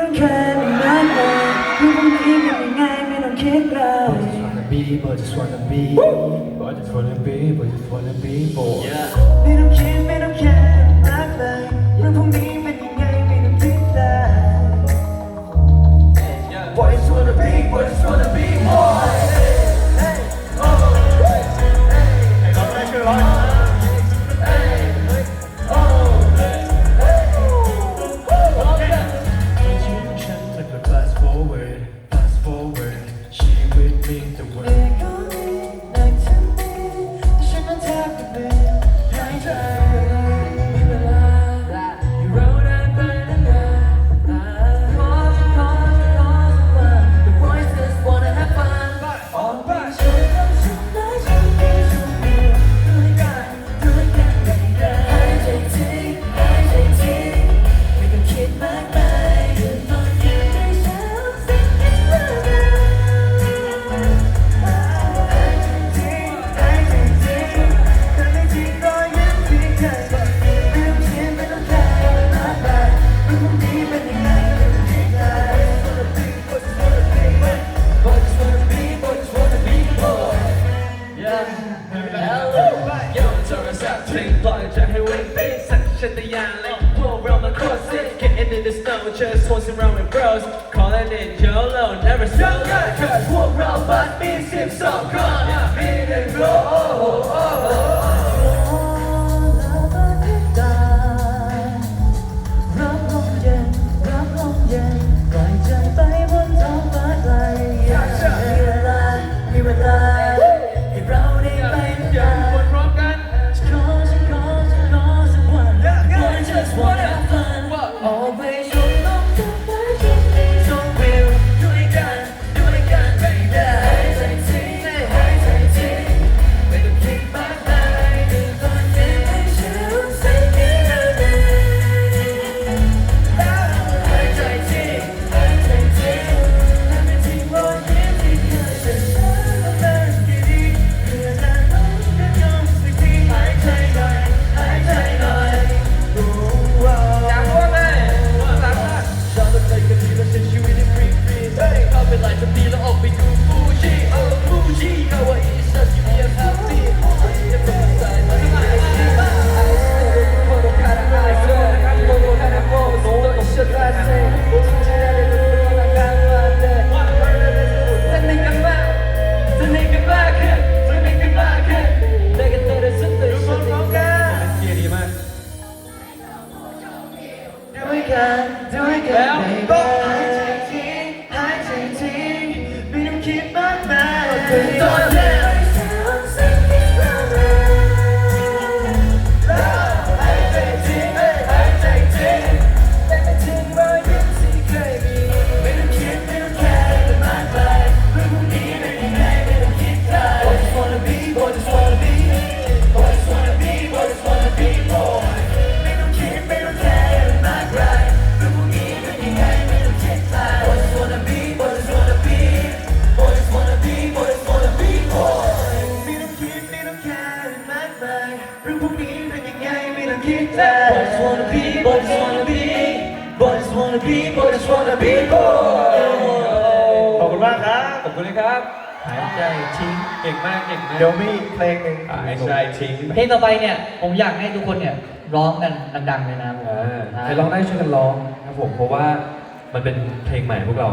ต้องแค่ไม่มากเลยรู้พรุ่งนี้เป็นยังไงไม่ต้องคิดเลย Boy, just wanna be, boy, just wanna be, boy, just wanna be, boy, just wanna be, boy. ไม่ต้องคิดไม่ต้องแค่มากเลยรู้พรุ่งนี้เป็นยังไงไม่ต้องคิดเลย Boy, just wanna be, boy, just wanna be, boy. ชี seems like Jack ain't been section the island. Pull around the corset, getting in the snow, just horsing around with bros. Calling it YOLO, never so good. Cause what round but me seems so gone. Beating blow, oh, oh, oh. ลายจะมีแล้วออกไปดูฟูจิโออฟูจิฮาวาย Sen นี้เป็นยังไงไม่ต้องคิดเลย Boy just wanna be boy just wanna be boy just wanna be boy just wanna be boy ขอบคุณมากครับ ขอบคุณนะครับ หายใจทิ้งเก่งมากเก่งมากเดี๋ยวมีอีกเพลงหนึ่งหายใจทิ้งเพลงต่อไปเนี่ยผมอยากให้ทุกคนเนี่ยร้องกันดังๆเลยนะผมใครร้องได้ช่วยกันร้องครับผมเพราะว่ามันเป็นเพลงใหม่พวกเรา